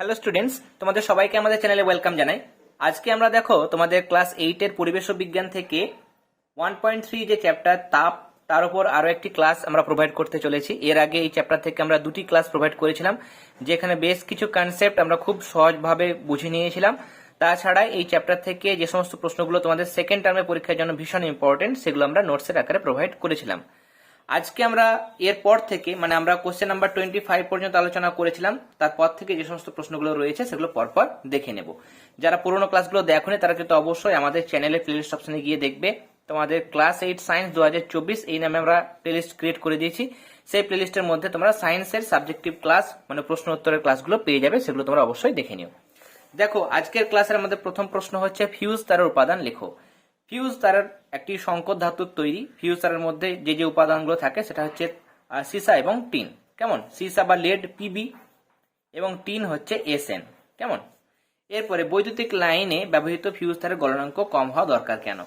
Hello students তোমাদের সবাইকে আমাদের চ্যানেলে ওয়েলকাম জানাই। আজকে আমরা দেখো, তোমাদের ক্লাস এইটের পরিবেশ বিজ্ঞান থেকে ওয়ান পয়েন্ট থ্রি যে চ্যাপ্টার তাপ, তার উপর আরও একটি ক্লাস আমরা প্রোভাইড করতে চলেছি। এর আগে এই চ্যাপ্টার থেকে আমরা দুটি ক্লাস প্রোভাইড করেছিলাম, যেখানে বেশ কিছু কনসেপ্ট আমরা খুব সহজভাবে বুঝে নিয়েছিলাম। তাছাড়া এই চ্যাপ্টার থেকে যে সমস্ত প্রশ্নগুলো তোমাদের সেকেন্ড টার্মে পরীক্ষার জন্য ভীষণ ইম্পর্টেন্ট সেগুলো আমরা নোটসের আকারে প্রোভাইড করেছিলাম। আজকে আমরা এরপর থেকে মানে আমরা কোশ্চেন নাম্বার টোয়েন্টি ফাইভ পর্যন্ত আলোচনা করেছিলাম, তারপর থেকে যে সমস্ত প্রশ্নগুলো রয়েছে সেগুলো পরপর দেখে নেব। যারা পুরোনো ক্লাসগুলো দেখোনি, তারা কিন্তু অবশ্যই আমাদের চ্যানেলে প্লেলিস্ট অপশনে গিয়ে দেখবে। তোমাদের ক্লাস এইট সায়েন্স দু হাজার চব্বিশ, এই নামে আমরা প্লেলিস্ট ক্রিয়েট করে দিয়েছি। সেই প্লেলিস্টের মধ্যে তোমরা সায়েন্সের সাবজেক্টিভ ক্লাস মানে প্রশ্ন উত্তরের ক্লাসগুলো পেয়ে যাবে, সেগুলো তোমরা অবশ্যই দেখে নিও। দেখো, আজকের ক্লাসের আমাদের প্রথম প্রশ্ন হচ্ছে ফিউজ তারের উপাদান লেখো। ফিউজ তারের একটি সংকর ধাতুর তৈরি ফিউজ তারের মধ্যে যে যে উপাদানগুলো থাকে সেটা হচ্ছে সিসা এবং টিন। কেমন? সিসা বা লেড পিবি এবং টিন হচ্ছে এসএন কেমন? এরপরে বৈদ্যুতিক লাইনে ব্যবহৃত ফিউজ তারের গলনাঙ্ক কম হওয়া দরকার কেন?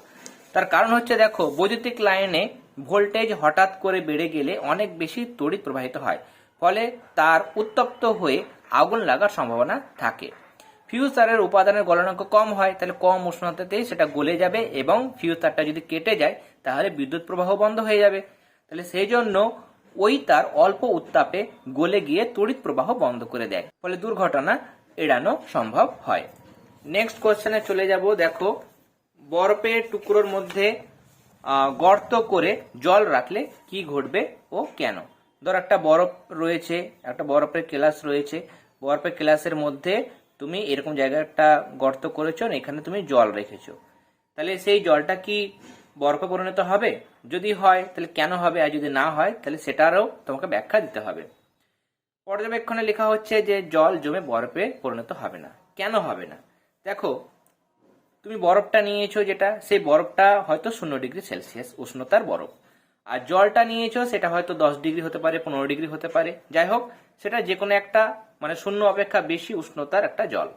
তার কারণ হচ্ছে, দেখো, বৈদ্যুতিক লাইনে ভোল্টেজ হঠাৎ করে বেড়ে গেলে অনেক বেশি তড়িৎ প্রবাহিত হয়, ফলে তার উত্তপ্ত হয়ে আগুন লাগার সম্ভাবনা থাকে। ফিউজ তারের উপাদানের গলনাঙ্ক কম হয়, তাহলে কম উষ্ণতাতেই সেটা গলে যাবে এবং ফিউজ তারটা যদি কেটে যায়, তাহলে বিদ্যুৎ প্রবাহ বন্ধ হয়ে যাবে। তাহলে সেই জন্য ওই তার অল্প উত্তাপে গলে গিয়ে তড়িৎ প্রবাহ বন্ধ করে দেয়। ফলে দুর্ঘটনা এড়ানো সম্ভব হয়। নেক্সট কোশ্চেনে চলে যাব, দেখো, বরফের টুকরোর মধ্যে গর্ত করে জল রাখলে কি ঘটবে ও কেন? ধর একটা বরফ রয়েছে, একটা বরফের ক্লাস রয়েছে, বরফের ক্লাসের মধ্যে তুমি এরকম জায়গায় একটা গর্ত করেছ এখানে তুমি জল রেখেছো। তাহলে সেই জলটা কি বরফে পরিণত হবে? যদি হয়, তাহলে কেন হবে? আর যদি না হয়, তাহলে সেটারও তোমাকে ব্যাখ্যা দিতে হবে। পর্যবেক্ষণে লেখা হচ্ছে যে জল জমে বরফে পরিণত হবে না। কেন হবে না? দেখো, তুমি বরফটা নিয়েছো যেটা, সেই বরফটা হয়তো শূন্য ডিগ্রি সেলসিয়াস উষ্ণতার বরফ। আর জলটা নিয়েছো, সেটা হয়তো দশ ডিগ্রি হতে পারে, পনেরো ডিগ্রি হতে পারে। যাই হোক, সেটা যে কোনো একটা মানে শূন্য অপেক্ষা বেশি উষ্ণতার একটা জল।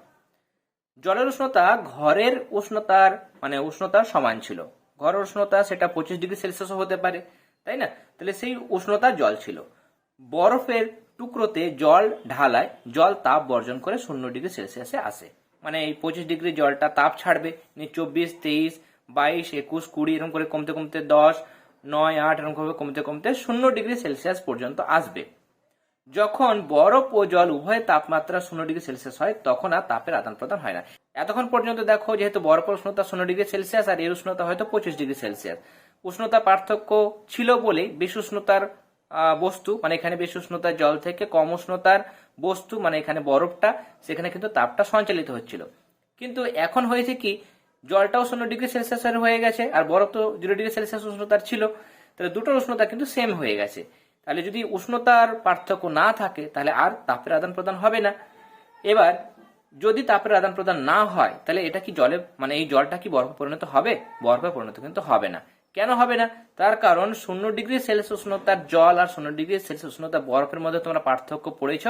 জলের উষ্ণতা ঘরের উষ্ণতার মানে উষ্ণতার সমান ছিল। ঘরের উষ্ণতা সেটা পঁচিশ ডিগ্রি সেলসিয়াসও হতে পারে, তাই না? তাহলে সেই উষ্ণতার জল ছিল। বরফের টুকরোতে জল ঢালায়, জল তাপ বর্জন করে শূন্য ডিগ্রি সেলসিয়াসে আসে। মানে এই পঁচিশ ডিগ্রি জলটা তাপ ছাড়বে চব্বিশ, তেইশ, বাইশ, একুশ, কুড়ি, এরকম করে কমতে কমতে দশ, নয়, আট, এরকম করে কমতে কমতে শূন্য ডিগ্রি সেলসিয়াস পর্যন্ত আসবে। যখন বরফ ও জল উভয় তাপমাত্রা শূন্য ডিগ্রি সেলসিয়াস হয়, তখন আর তাপের আদান প্রদান হয় না। এতক্ষণ পর্যন্ত দেখো, যেহেতু বরফের উষ্ণতা শূন্য ডিগ্রি সেলসিয়াস আর এর উষ্ণতা হয়তো পঁচিশ ডিগ্রি সেলসিয়াস। উষ্ণতা পার্থক্য ছিল বলে বেশি উষ্ণতার বস্তু মানে এখানে বেশি উষ্ণতার জল থেকে কম উষ্ণতার বস্তু মানে এখানে বরফটা, সেখানে কিন্তু তাপটা সঞ্চালিত হচ্ছিল। কিন্তু এখন হয়েছে কি, জলটাও শূন্য ডিগ্রি সেলসিয়াসের হয়ে গেছে, আর বরফ তো জিরো ডিগ্রি সেলসিয়াস উষ্ণতার ছিল। তাহলে দুটোর উষ্ণতা কিন্তু সেম হয়ে গেছে। তাহলে যদি উষ্ণতার পার্থক্য না থাকে, তাহলে আর তাপের আদান প্রদান হবে না। এবার, যদি তাপের আদান প্রদান না হয়, তাহলে এটা কি জলে মানে এই জলটা কি বরফে পরিণত হবে? বরফে পরিণত কিন্তু হবে না। কেন হবে না? তার কারণ শূন্য ডিগ্রি সেলসিয়াস উষ্ণতার জল আর শূন্য ডিগ্রি সেলসিয়াস উষ্ণতা বরফের মধ্যে তোমরা পার্থক্য পড়েছ,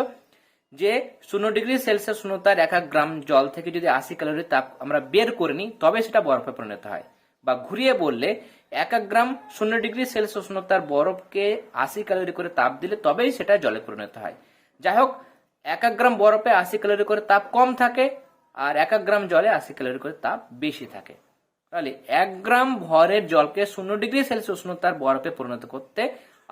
যে শূন্য ডিগ্রি সেলসিয়াস উষ্ণতার এক এক গ্রাম জল থেকে যদি আশি ক্যালোরি তাপ আমরা বের করে নিই, তবে সেটা বরফে পরিণত হয়। বা ঘুরিয়ে বললে এক এক গ্রাম শূন্য ডিগ্রি সেলসিয়াস উষ্ণতার বরফকে আশি ক্যালোরি করে তাপ দিলে তবেই সেটা জলে পরিণত হয়। যাই হোক, এক এক গ্রাম বরফে আশি ক্যালোরি করে তাপ কম থাকে আর এক এক গ্রাম জলে আশি ক্যালোরি করে তাপ বেশি থাকে। তাহলে এক গ্রাম ভরের জলকে শূন্য ডিগ্রি সেলসিয়াস উষ্ণতার বরফে পরিণত করতে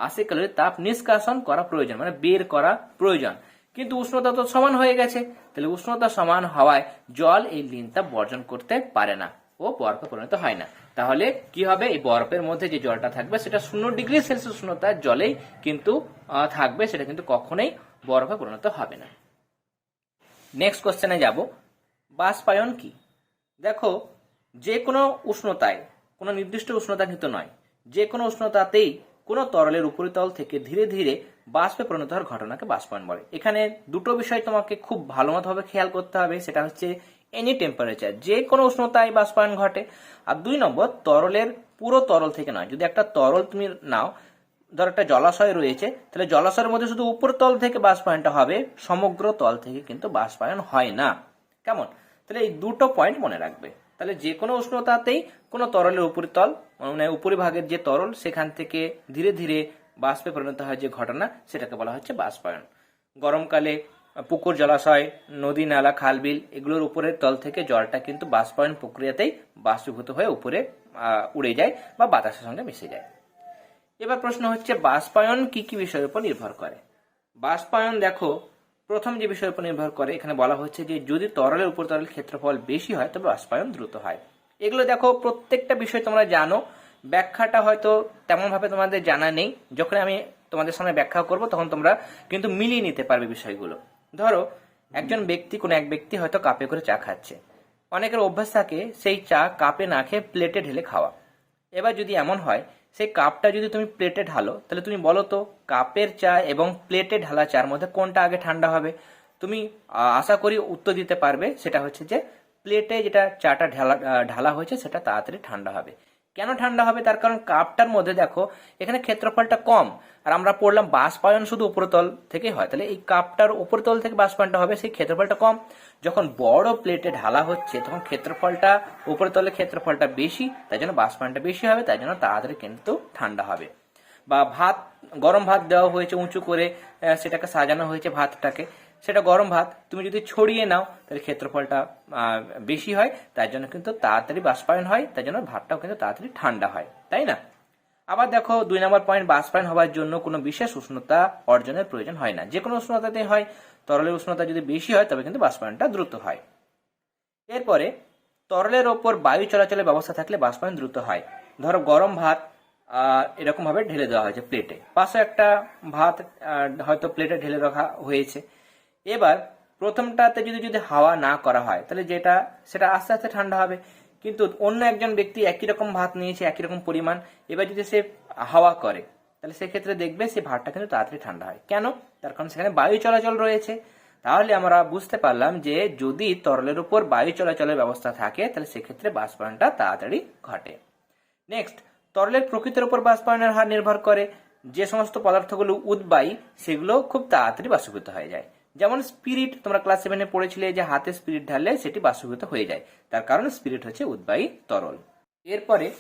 আশি ক্যালোরি তাপ নিষ্কাশন করা প্রয়োজন মানে বের করা প্রয়োজন। কিন্তু উষ্ণতা তো সমান হয়ে গেছে, তাহলে উষ্ণতা সমান হওয়ায় জল এই লিন তাপ বর্জন করতে পারে না। ও বরফে পরিণত হয় না। তাহলে কি হবে? এই বরফের মধ্যে যে জলটা থাকবে, সেটা শূন্য ডিগ্রি সেলসিয়াস উষ্ণতার জলেই কিন্তু থাকবে। সেটা কিন্তু কখনোই বরফে পরিণত হবে না। নেক্সট কোশ্চেনে যাব। বাষ্পায়ন কি? দেখো, যে কোনো উষ্ণতায়, কোনো নির্দিষ্ট উষ্ণতা কিন্তু নয়, যে কোনো উষ্ণতাতেই কোনো তরলের উপরিতল থেকে ধীরে ধীরে বাষ্পে পরিণত হওয়ার ঘটনাকে বাষ্পায়ন বলে। এখানে দুটো বিষয় তোমাকে খুব ভালো মতোভাবে খেয়াল করতে হবে। সেটা হচ্ছে এনি টেম্পারেচার যে কোনো উষ্ণতায় বাষ্পায়ন ঘটে। আর দুই নম্বর, তরলের পুরো তরল থেকে নয়। যদি একটা তরল তুমি নাও, ধর একটা জলাশয় রয়েছে, তাহলে জলাশয়ের মধ্যে শুধু উপর তল থেকে বাষ্পায়নটা হবে, সমগ্র তল থেকে কিন্তু বাষ্পায়ন হয় না। কেমন? তাহলে এই দুটো পয়েন্ট মনে রাখবে। তাহলে যে কোনো উষ্ণতাতেই কোনো তরলের উপরিতল মানে উপরিভাগের যে তরল, সেখান থেকে ধীরে ধীরে বাষ্পে পরিণত হয় যে ঘটনা, সেটাকে বলা হচ্ছে বাষ্পায়ন। গরমকালে পুকুর, জলাশয়, নদী, নালা খাল বিল এগুলোর উপরের তল থেকে জলটা কিন্তু বাষ্পায়ন প্রক্রিয়াতেই বাষ্পীভূত হয়ে উপরে উড়ে যায় বা বাতাসের সঙ্গে মিশে যায়। এবার প্রশ্ন হচ্ছে, বাষ্পায়ন কি কি বিষয়ের উপর নির্ভর করে? বাষ্পায়ন দেখো, প্রথম যে বিষয়ের উপর নির্ভর করে, এখানে বলা হচ্ছে যে যদি তরলের উপর তরলের ক্ষেত্রফল বেশি হয়, তবে বাষ্পায়ন দ্রুত হয়। এগুলো দেখো, প্রত্যেকটা বিষয় তোমরা জানো। ব্যাখ্যাটা হয়তো তেমন ভাবে তোমাদের জানা নেই। যখন আমি তোমাদের সামনে ব্যাখ্যা করব, তখন তোমরা কিন্তু মিলিয়ে নিতে পারবে বিষয়গুলো। ধরো, একজন ব্যক্তি, কোনো এক ব্যক্তি হয়তো কাপে করে চা খাচ্ছে। অনেকের অভ্যাস থাকে, সেই চা কাপে না খেয়ে প্লেটে ঢেলে খাওয়া। এবার যদি এমন হয়, সেই কাপটা যদি তুমি প্লেটে ঢালো, তাহলে তুমি বলো তো, কাপের চা এবং প্লেটে ঢালা চার মধ্যে কোনটা আগে ঠান্ডা হবে? তুমি আশা করি উত্তর দিতে পারবে, সেটা হচ্ছে যে প্লেটে যেটা চাটা ঢালা ঢালা হয়েছে, সেটা তাড়াতাড়ি ঠান্ডা হবে। কেন ঠান্ডা হবে? তার কারণ কাপটার মধ্যে দেখো, এখানে ক্ষেত্রফলটা কম। আর আমরা পড়লাম বাষ্পায়ন শুধু উপরতল থেকে হয়। তাহলে এই কাপটার উপরতল থেকে বাষ্পায়নটা হবে, সেই ক্ষেত্রফলটা কম। যখন বড় প্লেটে ঢালা হচ্ছে, তখন ক্ষেত্রফলটা, উপরতলের ক্ষেত্রফলটা বেশি, তাই জন্য বাষ্পায়নটা বেশি হবে, তাই জন্য তাড়াতাড়ি কিন্তু ঠান্ডা হবে। বা ভাত, গরম ভাত দেওয়া হয়েছে উঁচু করে সেটাকে সাজানো হয়েছে ভাতটাকে। সেটা গরম ভাত। তুমি যদি ছড়িয়ে নাও তাহলে ক্ষেত্রফলটা বেশি হয়। তাই জন্য কিন্তু তাড়াতাড়ি বাষ্পায়ন হয়। তাই জন্য ভাতটাও কিন্তু তাড়াতাড়ি ঠান্ডা হয়। তাই না? আবার দেখো দুই নম্বর পয়েন্ট বাষ্পায়ন হওয়ার জন্য কোনো বিশেষ উষ্ণতা অর্জনের প্রয়োজন হয় না। যে কোনো উষ্ণতাতে হয়। তরলের উষ্ণতা যদি বেশি হয় তবে কিন্তু বাষ্পায়নটা দ্রুত হয়। এরপরে তরলের ওপর বায়ু চলাচলের ব্যবস্থা থাকলে বাষ্পায়ন দ্রুত হয়। ধরো গরম ভাত আহ, এরকম ভাবে ঢেলে দেওয়া হয়েছে প্লেটে পাশে একটা ভাত হয়তো প্লেটে ঢেলে রাখা হয়েছে। এবার প্রথমটাতে যদি যদি হাওয়া না করা হয়, তাহলে যেটা, সেটা আস্তে আস্তে ঠান্ডা হবে। কিন্তু অন্য একজন ব্যক্তি একই রকম ভাত নিয়েছে, একই রকম পরিমাণ, এবার যদি সে হাওয়া করে, তাহলে সেক্ষেত্রে দেখবে সে ভাতটা কিন্তু তাড়াতাড়ি ঠান্ডা হয়। কেন? তার কারণ সেখানে বায়ু চলাচল রয়েছে। তাহলে আমরা বুঝতে পারলাম যে, যদি তরলের উপর বায়ু চলাচলের ব্যবস্থা থাকে, তাহলে সেক্ষেত্রে বাষ্পায়নটা তাড়াতাড়ি ঘটে। নেক্সট, তরলের প্রকৃতির উপর বাষ্পায়নের হার নির্ভর করে। যে সমস্ত পদার্থগুলো উদ্বায়ী, সেগুলো খুব তাড়াতাড়ি বাষ্পীভূত হয়ে যায়। যেমন স্পিরিট তোমরা ক্লাস সেভেনে পড়েছিলে যে হাতে স্পিরিট ঢাললে সেটি বাষ্পীভূত হয়ে যায়। তার কারণ স্পিরিট হচ্ছে উদ্বায়ী তরল। এরপরে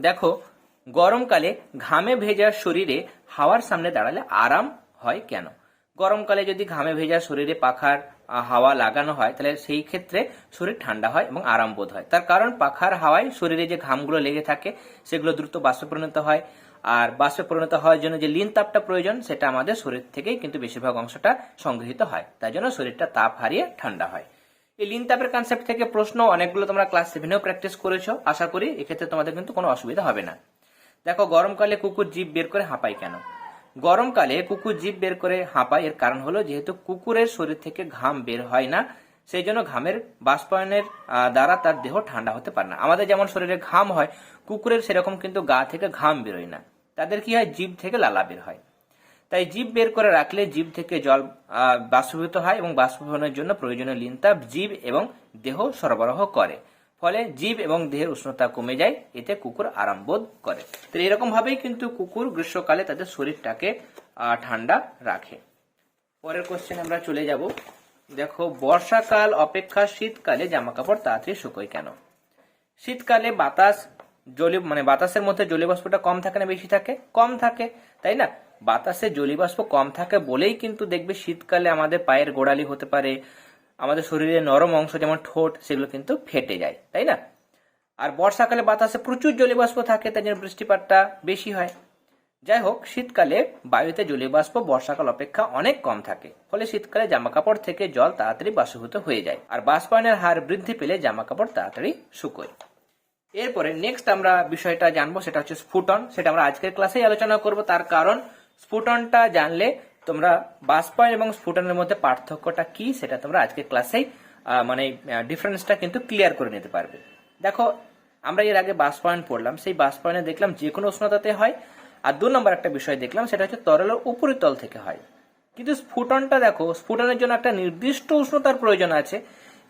দেখো, গরমকালে ঘামে ভেজা শরীরে হাওয়ার সামনে দাঁড়ালে আরাম হয় কেন? গরমকালে যদি ঘামে ভেজা শরীরে পাখার হাওয়া লাগানো হয়, তাহলে সেই ক্ষেত্রে শরীর ঠান্ডা হয় এবং আরাম বোধ হয়। তার কারণ পাখার হাওয়ায় শরীরে যে ঘামগুলো লেগে থাকে, সেগুলো দ্রুত বাষ্পে পরিণত হয়। আর বাষ্পে পরিণত হওয়ার জন্য যে লিন তাপটা প্রয়োজন, সেটা আমাদের শরীর থেকেই কিন্তু বেশিরভাগ অংশটা সংগৃহীত হয়। তাই জন্য শরীরটা তাপ হারিয়ে ঠান্ডা হয়। এই লিন তাপের কনসেপ্ট থেকে প্রশ্ন অনেকগুলো তোমরা ক্লাস সেভেনেও প্র্যাকটিস করেছ। আশা করি এক্ষেত্রে তোমাদের কিন্তু কোনো অসুবিধা হবে না। দেখো, গরমকালে কুকুর জিভ বের করে হাঁপায় কেন? গরমকালে কুকুর জিভ বের করে হাঁপায় এর কারণ হলো যেহেতু কুকুরের শরীর থেকে ঘাম বের হয় না, সেই জন্য ঘামের বাষ্পায়নের দ্বারা তার দেহ ঠান্ডা হতে পারে না। আমাদের যেমন শরীরে ঘাম হয়, কুকুরের সেরকম কিন্তু গা থেকে ঘাম বেরোয় না। তাদের কি হয়? জীব থেকে লালা বের হয়। তাই জীব বের করে রাখলে জীব থেকে জল বাষ্পীভূত হয় এবং বাষ্পীভবনের জন্য প্রয়োজনীয় লিনতাপ জীব এবং দেহ সরবরাহ করে। ফলে জীব এবং দেহের উষ্ণতা কমে যায়, এতে কুকুর আরাম বোধ করে। তো এরকম ভাবেই কিন্তু কুকুর গ্রীষ্মকালে তাদের শরীরটাকে ঠান্ডা রাখে। পরের কোশ্চেন আমরা চলে যাব। দেখো, বর্ষাকাল অপেক্ষা শীতকালে জামা কাপড় তাড়াতাড়ি শুকোয় কেন? শীতকালে বাতাস জলীয় মানে বাতাসের মধ্যে জলীয় বাষ্পটা কম থাকে না, বেশি থাকে? কম থাকে, তাই না? বাতাসে জলীয় বাষ্প কম থাকে বলেই কিন্তু দেখবে শীতকালে আমাদের পায়ের গোড়ালি হতে পারে, আমাদের শরীরের নরম অংশ যেমন ঠোঁট, সেগুলো কিন্তু ফেটে যায়, তাই না? আর বর্ষাকালে বাতাসে প্রচুর জলীয় বাষ্প থাকে, তাই জন্য বৃষ্টিপাতটা বেশি হয়। যাই হোক, শীতকালে বায়ুতে জলীয় বাষ্প বর্ষাকাল অপেক্ষা অনেক কম থাকে, ফলে শীতকালে জামা কাপড় থেকে জল তাড়াতাড়ি বাষ্পীভূত হয়ে যায়, আর বাষ্পায়নের হার বৃদ্ধি পেলে জামা কাপড় তাড়াতাড়ি শুকোয়। এরপরে নেক্সট আমরা বিষয়টা জানব, সেটা হচ্ছে স্ফুটন, সেটা আমরা আজকের ক্লাসেই আলোচনা করব। তার কারণ স্ফুটনটা জানলে তোমরা বাষ্পায়ন এবং স্ফুটনের মধ্যে পার্থক্যটা কি, সেটা তোমরা আজকের ক্লাসেই মানে ডিফারেন্সটা কিন্তু ক্লিয়ার করে নিতে পারবে। দেখো, আমরা এর আগে বাষ্পায়ন পড়লাম, সেই বাষ্পায়নে দেখলাম যে কোনো উষ্ণতাতে হয়। আর দু নম্বর একটা বিষয় দেখলাম, সেটা হচ্ছে তরলের উপরিতল থেকে হয়। কিন্তু স্ফুটনটা দেখো, স্ফুটনের জন্য একটা নির্দিষ্ট উষ্ণতার প্রয়োজন আছে।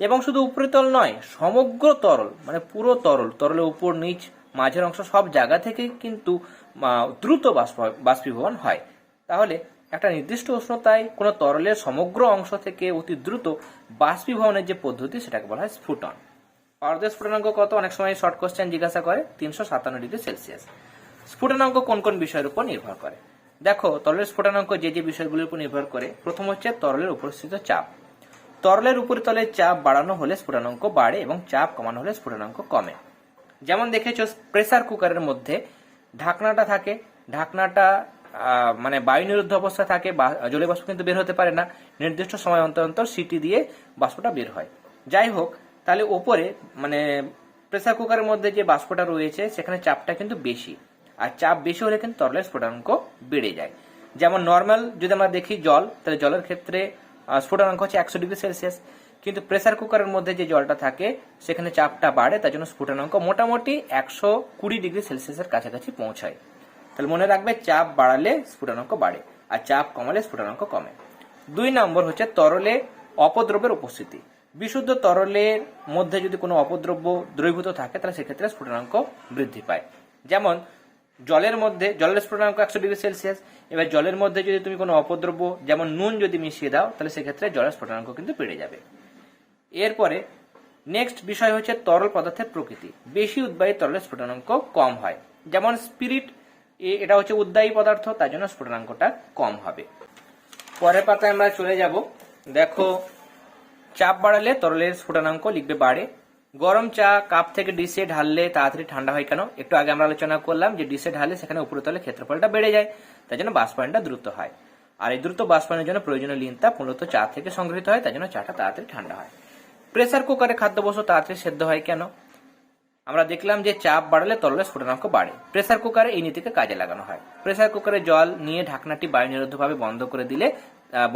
এবং শুধু উপরিতল নয়, সমগ্র তরল মানে পুরো তরল, তরলের উপর, নিচ, মাঝের অংশ, সব জায়গা থেকে কিন্তু দ্রুত বাষ্প, বাষ্পীভবন হয়। তাহলে একটা নির্দিষ্ট উষ্ণতায় কোনো তরলের সমগ্র অংশ থেকে অতি দ্রুত বাষ্পীভবনের যে পদ্ধতি, সেটাকে বলা হয় স্ফুটন। পারদের স্ফুটনাঙ্ক কত? অনেক সময় শর্ট কোশ্চেন জিজ্ঞাসা করে, তিনশো সাতান্ন ডিগ্রি সেলসিয়াস। স্ফুটনাঙ্ক কোন কোন বিষয়ের উপর নির্ভর করে? দেখো, তরলের স্ফুটনাঙ্ক যে যে বিষয়গুলির উপর নির্ভর করে, প্রথম হচ্ছে তরলের উপস্থিত চাপ। তরলের উপরে তলে চাপ বাড়ানো হলে স্ফুটনাঙ্ক বাড়ে এবং চাপ কমানো হলে স্ফুটনাঙ্ক কমে। যেমন দেখেছ, প্রেসার কুকারের মধ্যে ঢাকনাটা থাকে। ঢাকনাটা মানে বায়ু নিরুদ্ধ অবস্থা থাকে জলীয় বাষ্প কিন্তু বের হতে পারে না। নির্দিষ্ট সময় অন্তর অন্তর সিটি দিয়ে বাষ্পটা বের হয়। যাই হোক, তাহলে ওপরে মানে প্রেসার কুকারের মধ্যে যে বাষ্পটা রয়েছে, সেখানে চাপটা কিন্তু বেশি। আর চাপ বেশি হলে কিন্তু তরলের স্ফুটনাঙ্ক বেড়ে যায়। যেমন নর্মাল যদি আমরা দেখি জল, তাহলে জলের ক্ষেত্রে স্ফুটনাঙ্ক হচ্ছে একশো ডিগ্রি সেলসিয়াস। কিন্তু প্রেসার কুকারের মধ্যে যে জলটা থাকে, সেখানে চাপটা বাড়ে, তার জন্য স্ফুটনাঙ্ক মোটামুটি একশো কুড়ি ডিগ্রি সেলসিয়াসের কাছাকাছি পৌঁছায়। তাহলে মনে রাখবে, চাপ বাড়ালে স্ফুটনাঙ্ক বাড়ে, আর চাপ কমালে স্ফুটনাঙ্ক কমে। দুই নম্বর হচ্ছে তরলে অপদ্রব্যের উপস্থিতি। বিশুদ্ধ তরলের মধ্যে যদি কোনো অপদ্রব্য দ্রবীভূত থাকে, তাহলে সেক্ষেত্রে স্ফুটনাঙ্ক বৃদ্ধি পায়। যেমন, জলের মধ্যে, জলের স্ফুটনাঙ্ক একশো ডিগ্রি সেলসিয়াস এবার জলের মধ্যে যদি তুমি কোনো অপদ্রব্য, যেমন নুন যদি মিশিয়ে দাও, তাহলে সেক্ষেত্রে জলের স্ফুটনাঙ্ক কিন্তু বেড়ে যাবে। এরপরে নেক্সট বিষয় হচ্ছে তরল পদার্থের প্রকৃতি। বেশি উদ্বায়ী তরলের স্ফোটনাঙ্ক কম হয়। যেমন স্পিরিট এটা হচ্ছে উদ্বায়ী পদার্থ, তার জন্য স্ফুটনাঙ্কটা কম হবে। পরের পাতায় আমরা চলে যাব। দেখো, চাপ বাড়ালে তরলের স্ফুটনাঙ্ক লিখবে বাড়ে। গরম চা, কাপ থেকে ডিসে ঢাললে তাড়াতাড়ি ঠান্ডা হয় কেন? একটু আগে আমরা আলোচনা করলাম যে ডিসে ঢাললে সেখানে উপরতলে ক্ষেত্রফলটা বেড়ে যায়, তাই জন্য বাষ্পায়নটা দ্রুত হয়। আর এই দ্রুত বাষ্পায়নের জন্য প্রয়োজনীয় লিনটা মূলত চা থেকে সংগৃহীত হয়, তাই জন্য চাটা তাড়াতাড়ি ঠান্ডা হয়। প্রেসার কুকারে খাদ্যবস্তু তাড়াতাড়ি সেদ্ধ হয় কেন? আমরা দেখলাম যে চাপ বাড়ালে তরলের স্ফুটনাঙ্ক বাড়ে। প্রেসার কুকারে এই নীতিকে কাজে লাগানো হয়। প্রেসার কুকারে জল নিয়ে ঢাকনাটি বায়ু নিরুদ্ধভাবে বন্ধ করে দিলে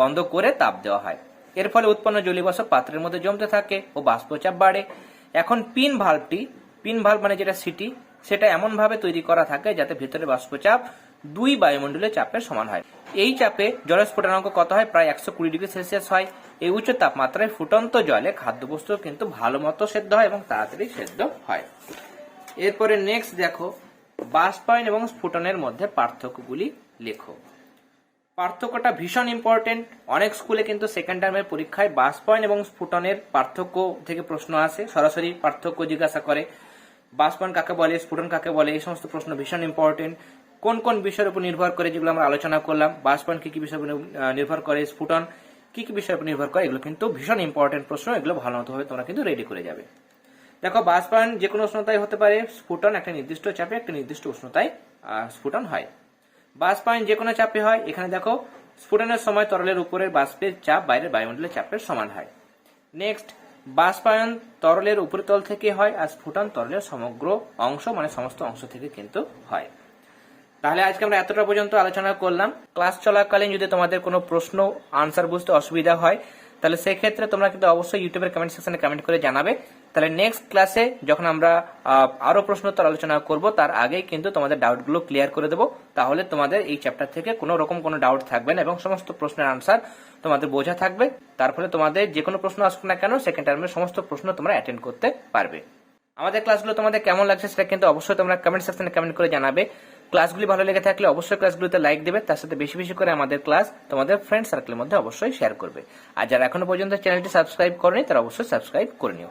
বন্ধ করে তাপ দেওয়া হয়। এর ফলে উৎপন্ন জলীয় বাষ্প পাত্রের মধ্যে জমতে থাকে ও বাষ্পচাপ বাড়ে। এখন পিন ভাল্বটি পিন ভাল্ব মানে যেটা সিটি সেটা এমন ভাবে তৈরি করা থাকে যাতে ভিতরে বাষ্পচাপ দুই বায়ুমণ্ডলের চাপের সমান হয়। এই চাপে জলের স্ফুটনাঙ্ক কত হয়? প্রায় একশো কুড়ি ডিগ্রি সেলসিয়াস হয়। এই উচ্চ তাপমাত্রায় ফুটন্ত জলে খাদ্যবস্তু কিন্তু ভালো মতো সেদ্ধ হয় এবং তাড়াতাড়ি সেদ্ধ হয়। এরপরে নেক্সট দেখো, বাষ্পায়ন এবং স্ফুটনের মধ্যে পার্থক্যগুলি লেখো। পার্থক্যটা ভীষণ ইম্পর্টেন্ট অনেক স্কুলে কিন্তু সেকেন্ড টার্মের পরীক্ষায় বাষ্পায়ন এবং স্ফুটনের পার্থক্য থেকে প্রশ্ন আসে, সরাসরি পার্থক্য জিজ্ঞাসা করে। বাষ্পায়ন কাকে বলে, স্ফুটন কাকে বলে, এই সমস্ত প্রশ্ন ভীষণ ইম্পর্টেন্ট কোন কোন বিষয়ের উপর নির্ভর করে যেগুলো আমরা আলোচনা করলাম বাষ্পায়ন কি কি উপর নির্ভর করে, স্ফুটন কি কি বিষয়ের উপর নির্ভর করে, এগুলো কিন্তু ভীষণ ইম্পর্টেন্ট প্রশ্ন, এগুলো ভালো মতো ভাবে তোমরা কিন্তু রেডি করে যাবে। দেখো বাষ্পায়ন যে কোনো উষ্ণতায় হতে পারে, স্ফুটন একটা নির্দিষ্ট চাপে একটা নির্দিষ্ট উষ্ণতায় স্ফুটন হয়। বাষ্পায়ন যে কোনো চাপে হয়। এখানে দেখো, স্ফুটনের সময় তরলের উপরের বাষ্পের চাপ বাইরের বায়ুমণ্ডলের চাপের সমান হয়। নেক্সট বাষ্পায়ন তরলের উপরিতল থেকে হয় আর স্ফুটন তরলের সমগ্র অংশ মানে সমস্ত অংশ থেকে কিন্তু হয়। তাহলে আজকে আমরা এতটা পর্যন্ত আলোচনা করলাম। ক্লাস চলাকালীন যদি তোমাদের কোনো প্রশ্ন আনসার বুঝতে অসুবিধা হয়, তাহলে সেক্ষেত্রে তোমরা কিন্তু অবশ্যই ইউটিউবের কমেন্ট সেকশনে কমেন্ট করে জানাবে। তাহলে নেক্সট ক্লাসে যখন আমরা আহ, আরও প্রশ্ন উত্তর আলোচনা করব তার আগেই কিন্তু তোমাদের ডাউটগুলো ক্লিয়ার করে দেবো। তাহলে তোমাদের এই চ্যাপ্টার থেকে কোনো রকম কোনো ডাউট থাকবে না এবং সমস্ত প্রশ্নের আনসার তোমাদের বোঝা থাকবে। তার ফলে তোমাদের যে কোনো প্রশ্ন আসুক না কেন সেকেন্ড টার্মের সমস্ত প্রশ্ন তোমরা অ্যাটেন্ড করতে পারবে। আমাদের ক্লাসগুলো তোমাদের কেমন লাগছে সেটা কিন্তু অবশ্যই তোমরা কমেন্ট সেকশনে কমেন্ট করে জানাবে। ক্লাসগুলি ভালো লেগে থাকলে অবশ্যই ক্লাসগুলোতে লাইক দেবে তার সাথে বেশি বেশি করে আমাদের ক্লাস তোমাদের ফ্রেন্ড সার্কেলের মধ্যে অবশ্যই শেয়ার করবে। আর যারা এখনও পর্যন্ত চ্যানেলটি সাবস্ক্রাইব করেনি তারা অবশ্যই সাবস্ক্রাইব করে নিও।